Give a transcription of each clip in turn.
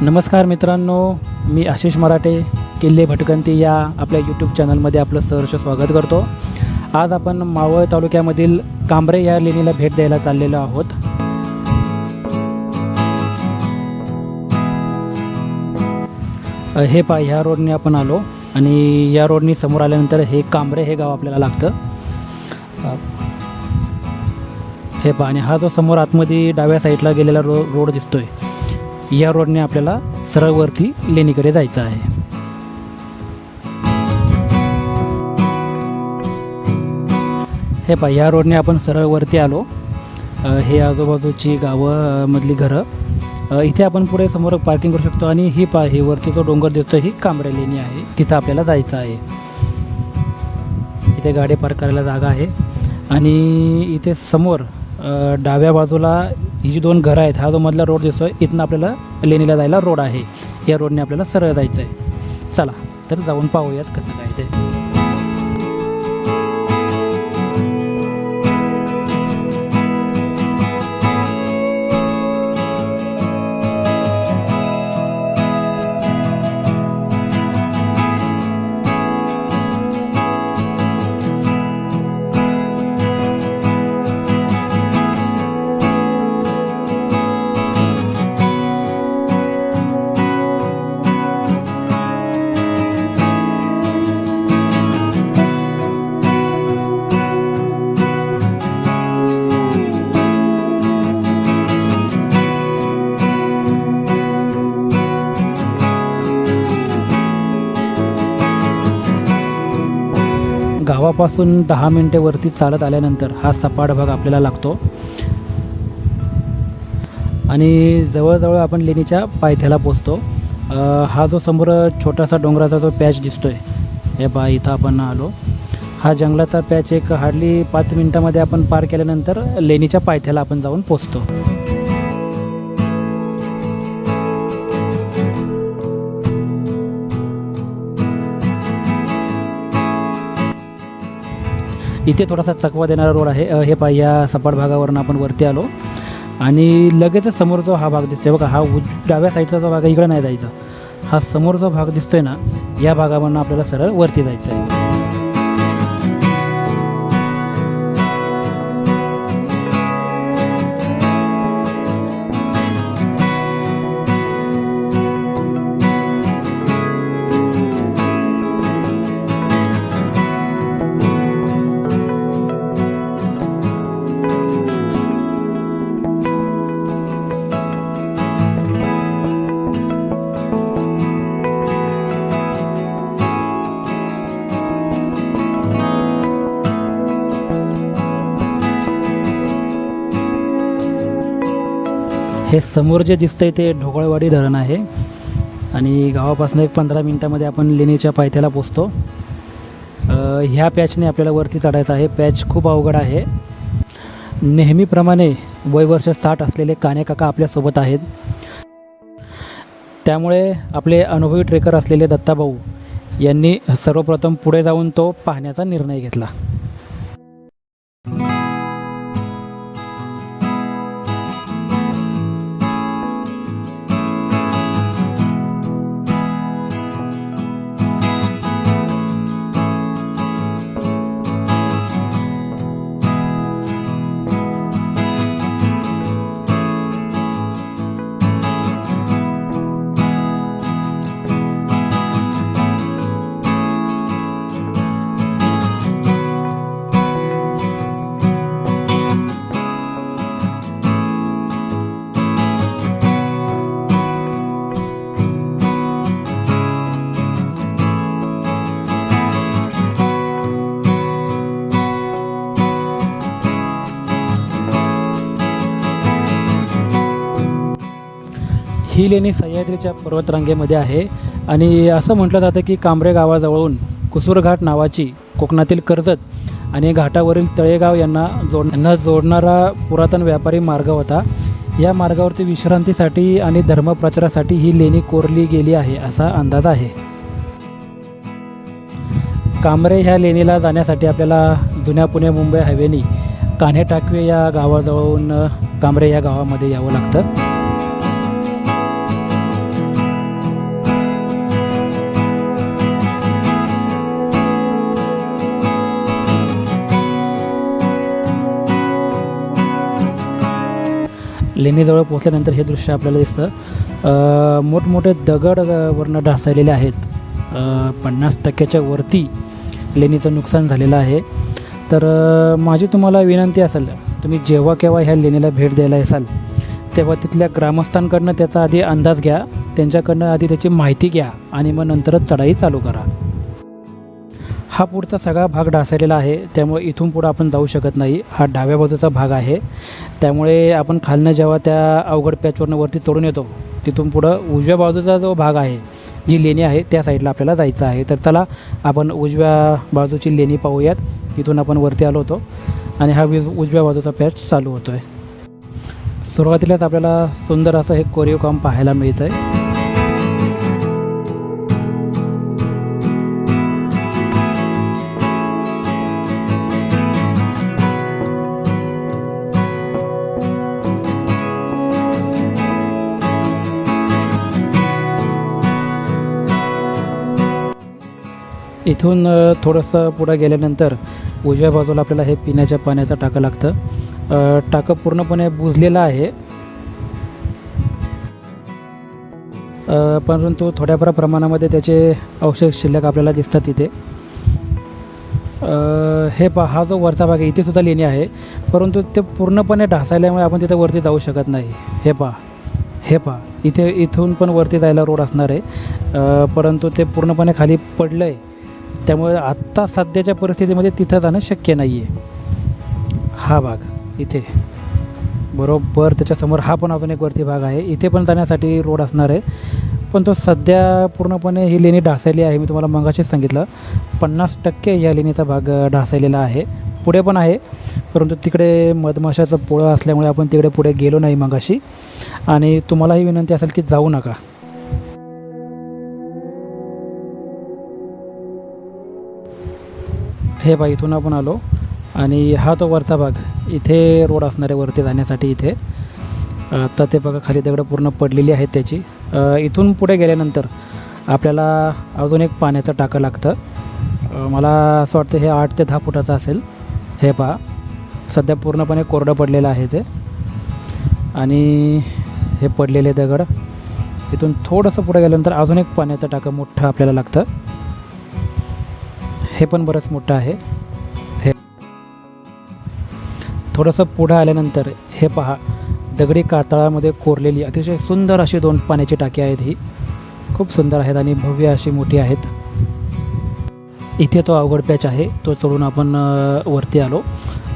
नमस्कार मित्रांनो मी आशिष मराठे किल्ले भटकंती या आपल्या यूट्यूब चॅनलमध्ये आपलं सहर्ष स्वागत करतो. आज आपण मावळ तालुक्यामधील कांबरे या लेणीला भेट द्यायला चाललेलो आहोत. हे पा ह्या रोडने आपण आलो आणि या रोडनी समोर आल्यानंतर हे कांबरे हे गाव आपल्याला लागतं. हे पहा आणि हा जो समोर आतमध्ये डाव्या साईडला गेलेला रो रोड दिसतोय या रोडने आपल्याला सरळवरती लेणीकडे जायचं आहे. हे पहा या रोडने आपण सरळवरती आलो. हे आजूबाजूची गावं मधली घरं. इथे आपण पुढे समोर पार्किंग करू शकतो आणि ही पा ही वरती जो डोंगर दिसतो ही कांबरे लेणी आहे. तिथं आपल्याला जायचं आहे. इथे गाडी पार्क करायला जागा आहे. आणि इथे समोर डाव्या बाजूला ही जी दोन घरं आहेत हा जो मधला रोड दिसतोय इथनं आपल्याला लेणीला जायला रोड आहे. या रोडने आपल्याला सरळ जायचं आहे चला तर जाऊन पाहूयात कसं काय ते. गावापासून दहा मिनटे वरती चालत आल्यानंतर हा सपाट भाग आपल्याला लागतो. आणि जवळजवळ आपण लेणीच्या पायथ्याला पोचतो. हा जो समोर छोटासा डोंगराचा जो पॅच दिसतोय हे बा इथं आपण आलो. हा जंगलाचा पॅच एक हार्डली पाच मिनटामध्ये आपण पार केल्यानंतर लेणीच्या पायथ्याला आपण जाऊन पोचतो. इथे थोडासा चकवा देणारा रोड आहे. हे पा या सपाट भागावरून आपण वरती आलो. आणि लगेचच समोर जो हा भाग दिसतोय बघा हा उज डाव्या साईडचा जो भाग आहे इकडे नाही जायचा. हा समोर जो भाग दिसतोय ना या भागावरून आपल्याला सरळ वरती जायचं आहे हे समोर जे दिसतंय ते ढोकळवाडी धरण आहे. आणि गावापासून एक पंधरा मिनटामध्ये आपण लेणीच्या पायथ्याला पोचतो. ह्या पॅचने आपल्याला वरती चढायचं आहे. पॅच खूप अवघड आहे. नेहमीप्रमाणे वय वर्ष साठ असलेले काने काका आपल्यासोबत आहेत. त्यामुळे आपले अनुभवी ट्रेकर असलेले दत्ताभाऊ यांनी सर्वप्रथम पुढे जाऊन तो पाहण्याचा निर्णय घेतला. ही लेणी सह्याद्रीच्या पर्वतरांगेमध्ये आहे. आणि असं म्हटलं जातं की कांबरे गावाजवळून कुसूरघाट नावाची कोकणातील कर्जत आणि घाटावरील तळेगाव यांना जोड यांना जोडणारा पुरातन व्यापारी मार्ग होता. या मार्गावरती विश्रांतीसाठी आणि धर्मप्रचारासाठी ही लेणी कोरली गेली आहे असा अंदाज आहे. कांबरे ह्या लेणीला जाण्यासाठी आपल्याला जुन्या पुणे मुंबई हायवेनी कान्हे टाकवे या गावाजवळून कांबरे या गावामध्ये यावं लागतं. लेणीजवळ पोचल्यानंतर हे दृश्य आपल्याला दिसतं. मोठमोठे दगड वरनं ढासळलेले आहेत. पन्नास टक्क्याच्या वरती लेणीचं नुकसान झालेलं आहे. तर माझी तुम्हाला विनंती असेल तुम्ही जेव्हा केव्हा ह्या लेणीला भेट द्यायला असाल तेव्हा तिथल्या ग्रामस्थांकडनं त्याचा आधी अंदाज घ्या त्यांच्याकडनं आधी त्याची माहिती घ्या आणि मग नंतरच चढाई चालू करा. हा पुढचा सगळा भाग ढासळलेला आहे. त्यामुळे इथून पुढं आपण जाऊ शकत नाही. हा डाव्या बाजूचा भाग आहे. त्यामुळे आपण खालनं जेव्हा त्या अवघड पॅचवरनं वरती चढून येतो तिथून पुढं उजव्या बाजूचा जो भाग आहे जी लेणी आहे त्या साईडला आपल्याला जायचं आहे. तर चला आपण उजव्या बाजूची लेणी पाहूयात. इथून आपण वरती आलो होतो आणि हा वीज उजव्या बाजूचा पॅच चालू होतो आहे सुरुवातीलाच आपल्याला सुंदर असं हे कोरीव काम पाहायला मिळतं आहे इथून थोडंसं पुढं गेल्यानंतर उजव्या बाजूला आपल्याला हे पिण्याच्या पाण्याचं टाकं लागतं. टाकं पूर्णपणे बुजलेलं आहे. परंतु थोड्याफार प्रमाणामध्ये त्याचे अवशेष शिल्लक आपल्याला दिसतात तिथे. हे पहा हा जो वरचा भाग आहे इथे सुद्धा लेणी आहे. परंतु ते पूर्णपणे ढासायल्यामुळे आपण तिथे वरती जाऊ शकत नाही. हे पहा हे पहा इथे इथून पण वरती जायला रोड असणार आहे. परंतु ते पूर्णपणे खाली पडलं आहे त्यामुळे आत्ता सध्याच्या परिस्थितीमध्ये तिथं जाणं शक्य नाही आहे हा भाग इथे. बरोबर त्याच्यासमोर हा पण अजून एक वरती भाग आहे. इथे पण जाण्यासाठी रोड असणार आहे. पण तो सध्या पूर्णपणे ही लेणी ढासळली आहे. मी तुम्हाला मगाशीच सांगितलं. पन्नास टक्के या लेणीचा भाग ढासळलेला आहे. पुढे पण आहे. परंतु तिकडे मधमाशाचं पोळं असल्यामुळे आपण तिकडे पुढे गेलो नाही मगाशी. आणि तुम्हालाही विनंती असेल की जाऊ नका. हे बा इथून आपण आलो. आणि हा तो वरचा भाग इथे रोड असणार आहे वरती जाण्यासाठी इथे. आता ते बघा खाली दगडं पूर्ण पडलेली आहेत त्याची. इथून पुढे गेल्यानंतर आपल्याला अजून एक पाण्याचं टाकं लागतं. मला असं वाटतं हे आठ ते दहा फुटाचं असेल. हे पहा सध्या पूर्णपणे कोरडं पडलेलं आहे ते. आणि हे पडलेले दगड इथून थोडंसं पुढे गेल्यानंतर अजून एक पाण्याचं टाकं मोठं आपल्याला लागतं. हे पण बरंच मोठं आहे. हे थोडंसं पुढं आल्यानंतर हे पहा दगडी कातळामध्ये कोरलेली अतिशय सुंदर अशी दोन पाण्याची टाकी आहेत ही. खूप सुंदर आहेत आणि भव्य अशी मोठी आहेत. इथे तो अवघड पॅच आहे तो चढून आपण वरती आलो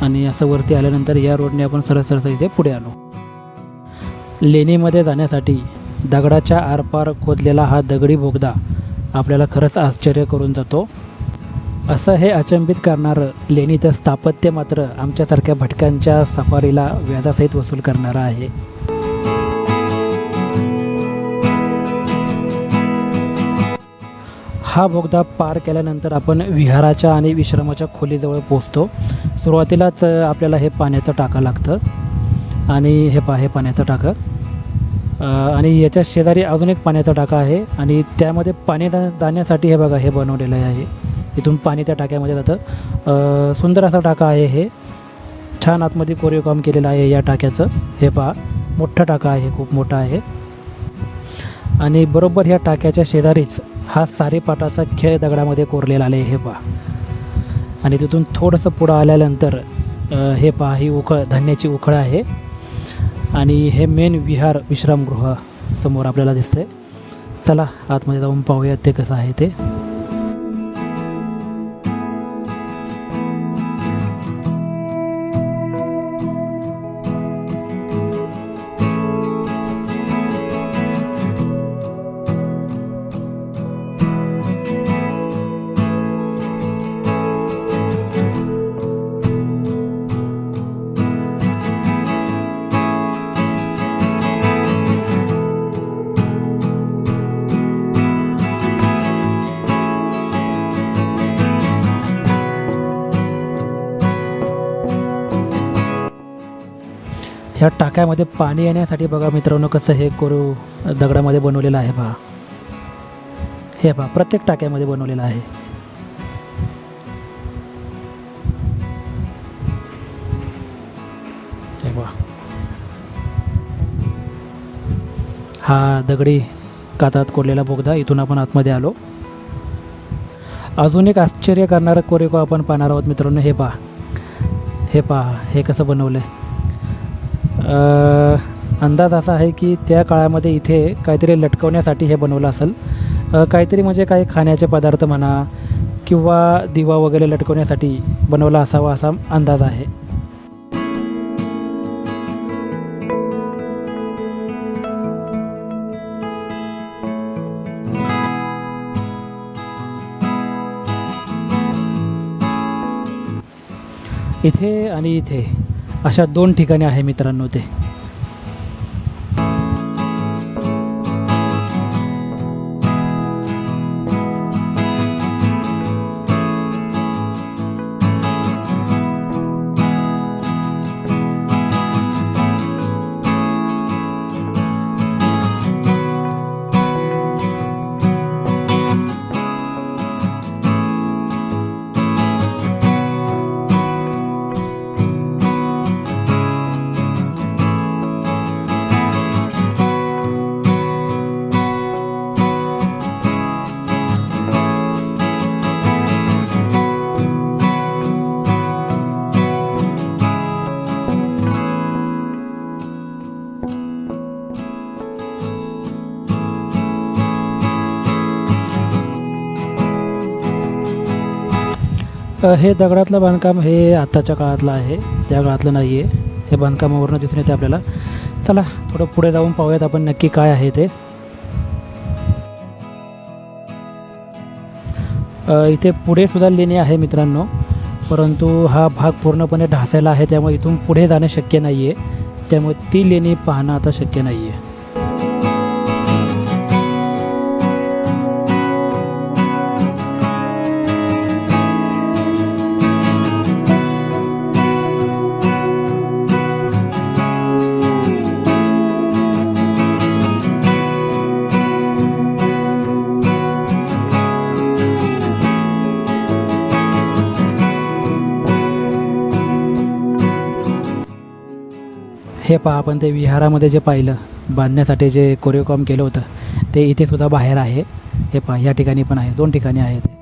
आणि असं वरती आल्यानंतर या रोडने आपण सरळ सरळ इथे पुढे आलो. लेणीमध्ये जाण्यासाठी दगडाच्या आरपार खोदलेला हा दगडी बोगदा आपल्याला खरंच आश्चर्य करून जातो. असं हे अचंबित करणारं लेणीचं स्थापत्य मात्र आमच्यासारख्या भटक्यांच्या सफारीला व्याजासहित वसूल करणारं आहे. हा बोगदा पार केल्यानंतर आपण विहाराच्या आणि विश्रामाच्या खोलीजवळ पोचतो सुरुवातीलाच आपल्याला हे पाण्याचं टाकं लागतं. आणि हे पा हे पाण्याचं टाकं. आणि याच्या शेजारी अजून एक पाण्याचा टाका आहे. आणि त्यामध्ये पाणी जाण्यासाठी हे बघा हे बनवलेलं आहे. इथून पाणी त्या टाक्यामध्ये जातं. सुंदर असा टाका आहे हे. छान आतमध्ये कोरीव काम केलेलं आहे या टाक्याचं. हे पहा मोठं टाका आहे खूप मोठा आहे. आणि बरोबर ह्या टाक्याच्या शेजारीच हा सारेपाटाचा खेळ दगडामध्ये कोरलेला आहे हे पहा. आणि तिथून थोडंसं पुढं आल्यानंतर हे पहा ही उखळ धान्याची उखळ आहे. आणि हे मेन विहार विश्रामगृह समोर आपल्याला दिसतंय. चला आतमध्ये जाऊन पाहूयात ते कसं आहे ते. ह्या पाणी येण्यासाठी बघा मित्रांनो कसं हे कोरू दगडामध्ये बनवलेलं आहे पहा. हे पहा प्रत्येक टाक्यामध्ये बनवलेलं आहे. हे पहा. हा दगडी कातात कोरलेला बोगदा इथून आपण आतमध्ये आलो. अजून एक आश्चर्य करणारं कोरेको आपण पाहणार आहोत मित्रांनो हे पहा. हे पहा हे कसं बनवलं आहे अंदाज असा आहे की त्या काळामध्ये इथे काहीतरी लटकवण्यासाठी हे बनवलं असेल. काहीतरी म्हणजे काही खाण्याचे पदार्थ म्हणा किंवा दिवा वगैरे लटकवण्यासाठी बनवला असावा असा अंदाज आहे. इथे आणि इथे. अशा दोन ठिकाणी आहे मित्रांनो ते. हे दगडातलं बांधकाम हे आत्ताच्या काळातलं आहे. त्या काळातलं नाही आहे हे बांधकामावरनं दिसून येते आपल्याला. चला थोडं पुढे जाऊन पाहूयात आपण नक्की काय आहे ते. इथे पुढे सुद्धा लेणी आहे मित्रांनो. परंतु हा भाग पूर्णपणे ढासायला आहे त्यामुळे इथून पुढे जाणं शक्य नाही आहे त्यामुळे ती लेणी पाहणं आता शक्य नाही आहे हे पहा आपण ते विहारामध्ये जे पाहिलं बांधण्यासाठी जे कोरिओकॉम केलं होतं ते इथे सुद्धा बाहेर आहे. हे पहा या ठिकाणी पण आहे दोन ठिकाणी आहे ते